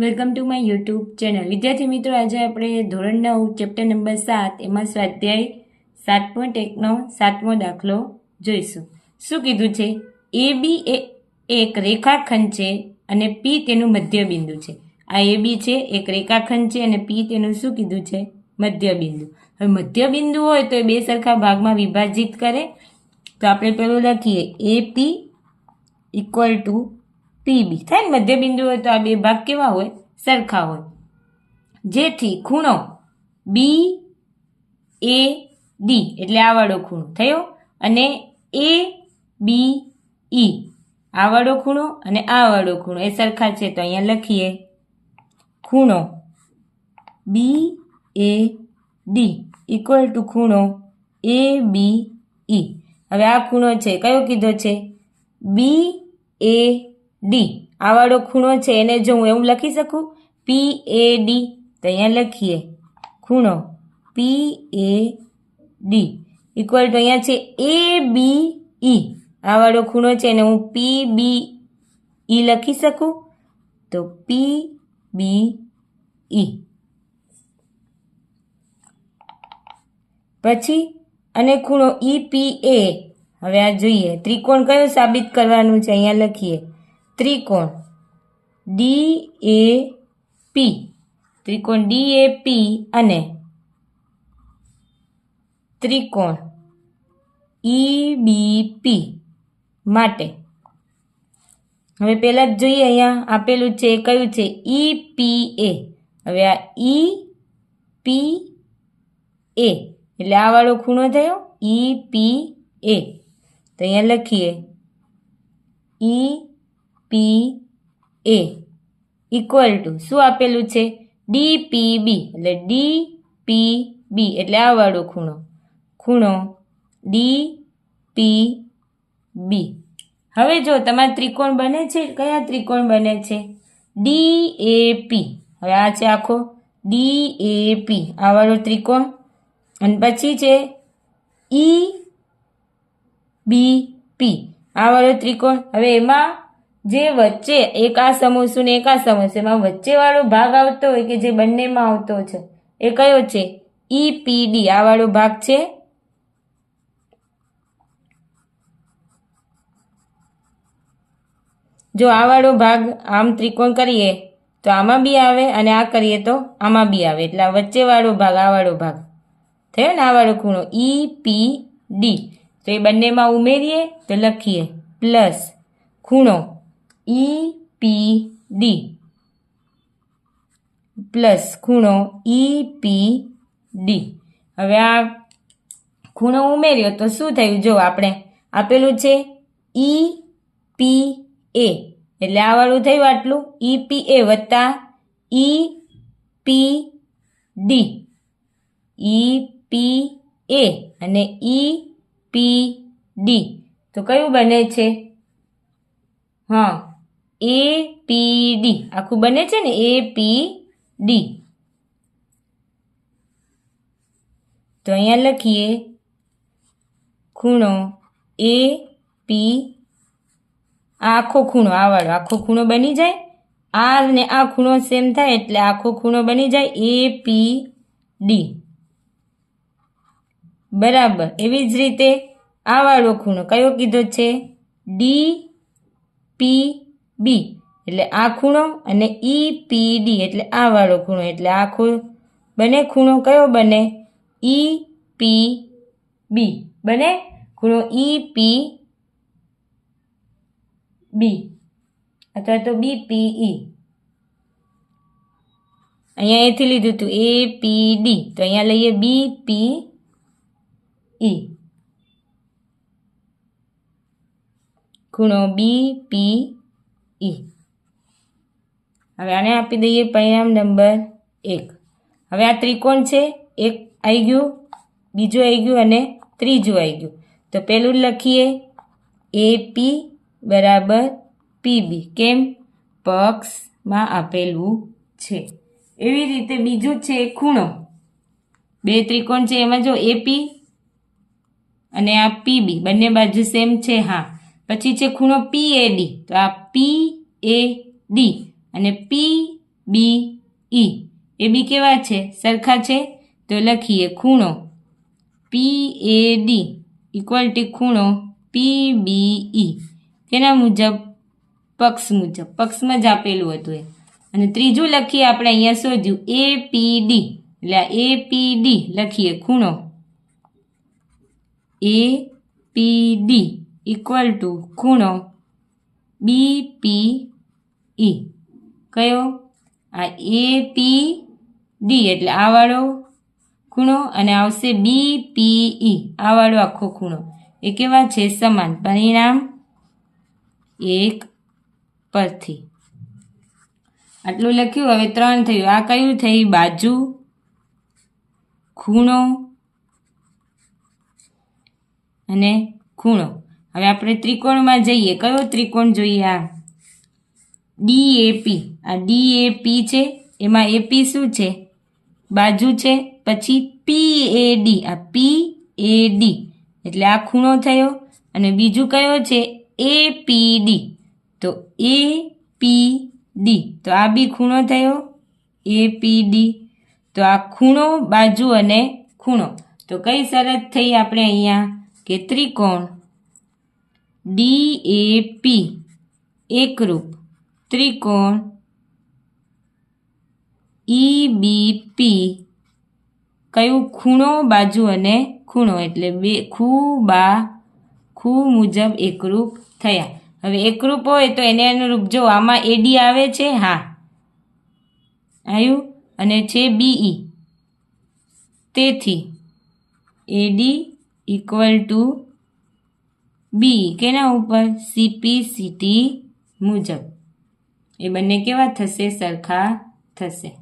Welcome to my YouTube channel વિદ્યાર્થી મિત્રો, આજે આપણે ધોરણ નવ ચેપ્ટર નંબર સાત, એમાં સ્વાધ્યાય સાત પોઈન્ટ એકનો સાતમો દાખલો જોઈશું. શું કીધું છે? એ બી એ એક રેખાખંડ છે અને પી તેનું મધ્યબિંદુ છે. આ એ બી છે, એક રેખાખંડ છે અને પી તેનું શું કીધું છે? મધ્યબિંદુ. હવે મધ્યબિંદુ હોય તો એ બે સરખા ભાગમાં વિભાજિત કરે. તો આપણે પેલું લખીએ. A P equal to PB થાય ને મધ્યબિંદુ હોય તો આ બે ભાગ કેવા હોય? સરખા હોય. જેથી ખૂણો બી એ ડી એટલે આવાળો ખૂણો. થયો? અને એ બી ઈ આવાળો ખૂણો અને આવાળો ખૂણો. એ સરખા છે તો અહીંયા લખીએ. ખૂણો B A D equal to ખૂણો એ બી ઈ હવે આ ખૂણો છે. કયો કીધો છે? બી એ ડી આવાળો ખૂણો છે, એને જો હું એવું લખી શકું? પી એ ડી તો અહીંયા લખીએ. ખૂણો. P A D equal to અહીંયા છે એ બી ઈ આવાળો ખૂણો છે, એને હું પી બી ઈ લખી શકું? તો પી બી ઈ પછી, અને ખૂણો ઈ પી એ હવે આ જોઈએ. ત્રિકોણ કયો સાબિત કરવાનું છે? અહીંયા લખીએ. ત્રિકોણ. D A P. ત્રિકોણ ડી એ પી અને ત્રિકોણ ઈ બી પી માટે. હવે પહેલાં જ જોઈએ અહીંયા આપેલું છે, કયું છે? ઈ પી એ. હવે આ ઈ પી એ. એટલે આ વાળો ખૂણો થયો, ઈ પી એ. તો અહીંયા લખીએ. ઈ પી એ ઇક્વલ ટુ શું આપેલું છે? ડી પી બી એટલે ડી પી બી એટલે આ ખૂણો. ખૂણો ડી પી બી હવે જો તમારે ત્રિકોણ બને છે, કયા ત્રિકોણ બને છે? ડી એ પી હવે આ છે આખો. ડી એ પી આ ત્રિકોણ. અને પછી છે ઈ બી પી આ ત્રિકોણ. હવે એમાં જે વચ્ચે એક આ સમોસું ને એક આ સમોસેમાં વચ્ચેવાળો ભાગ આવતો હોય કે જે બંનેમાં આવતો છે? એ કયો છે? ઈપીડી આ વાળો ભાગ છે? જો આ વાળો ભાગ આમ ત્રિકોણ કરીએ, તો આમાં બી આવે અને આ કરીએ તો આમાં બી આવે. એટલે આ વચ્ચેવાળો ભાગ, આ વાળો ભાગ. થયો ને આ વાળો ખૂણો? ઈ તો એ બંનેમાં ઉમેરીએ તો લખીએ. પ્લસ ખૂણો ઈ પી ડી. પ્લસ ખૂણો ઈ પી ડી. હવે આ ખૂણો ઉમેર્યો તો શું થયું? જો આપણે આપેલું છે ઈ પી એ. એટલે આ વાળું થયું આટલું? ઈ પી એ વત્તા ઈ પી ડી. ઈ પી એ અને ઈ પી ડી. તો કયું બને છે? હા એ પી ડી આખું બને છે ને? એ પી ડી તો અહીંયા લખીએ, ખૂણો એ પી આ આખો ખૂણો, આ વાળો આખો ખૂણો બની જાય. આ ને આ ખૂણો સેમ થાય એટલે આખો ખૂણો બની જાય એ પી ડી બરાબર, એવી જ રીતે આ વાળો ખૂણો કયો કીધો છે? ડી પી બી એટલે આ ખૂણો અને ઈ પી ડી એટલે આ વાળો ખૂણો, એટલે આ ખૂણો. બને ખૂણો કયો બને? ઈ પી બી બને? ખૂણો ઈ પી બી અથવા તો બી પી ઈ અહીંયા એથી લીધું હતું એ પી ડી તો અહીંયા લઈએ બી પી ઈ ખૂણો બી પી ઈ. હવે આને આપી દઈએ પરિણામ નંબર એક. હવે આ ત્રિકોણ છે, એક આવી ગયું, બીજું આવી ગયું અને ત્રીજું આવી ગયું. તો પહેલું લખીએ, એ પી બરાબર પીબી કેમ? પક્ષમાં આપેલું છે. એવી રીતે બીજું છે ખૂણો. બે ત્રિકોણ છે, એમાં જો એપી અને આ પીબી બંને બાજુ સેમ છે, હા. પછી છે ખૂણો પી એ ડી તો આ પી એ ડી અને પી બી ઈ એ બી કેવા છે? સરખા છે? તો લખીએ ખૂણો P A D equal to ખૂણો પી બી ઈ તેના મુજબ, પક્ષ મુજબ, પક્ષમાં જ આપેલું હતું એ. અને ત્રીજું લખીએ આપણે અહીંયા શોધ્યું એ પી ડી એટલે એ પી ડી લખીએ ખૂણો A P D equal to ખૂણો બી પી ઈ કયો? આ એ પી ડી એટલે આ વાળો ખૂણો અને આવશે બી પી ઈ આ વાળો આખો ખૂણો. એ કેવા છે? સમાન પરિણામ એક પરથી. આટલું લખ્યું, હવે ત્રણ થયું. આ કયું થઈ? બાજુ ખૂણો અને ખૂણો. હવે આપણે ત્રિકોણમાં જઈએ. કયો ત્રિકોણ જોઈએ આ? ડીએપી આ ડીએપી છે. એમાં એપી શું છે? બાજુ છે. પછી પી એ ડી આ પી એ ડી એટલે આ ખૂણો થયો. અને બીજું કયો છે? એ પી ડી તો એ પી ડી તો આ બી ખૂણો થયો. એ પી ડી તો આ ખૂણો, બાજુ અને ખૂણો. તો કઈ શરત થઈ આપણે અહીંયા? કે ત્રિકોણ. ડી એ પી, એકરૂપ, ત્રિકોણ, ઈ બી પી, કયું ખૂણો બાજુ અને ખૂણો એટલે બે ખૂ બા, ખૂ મુજબ એકરૂપ થયા. હવે એકરૂપ હોય તો એને અનુરૂપ જો આમાં એડી આવે છે, હા. આવ્યું અને છે બીઈ તેથી એડી ઇક્વલ ટુ બી કેના ઉપર સીપી સીટી મુજબ. એ બંને કેવા થશે? સરખા થશે.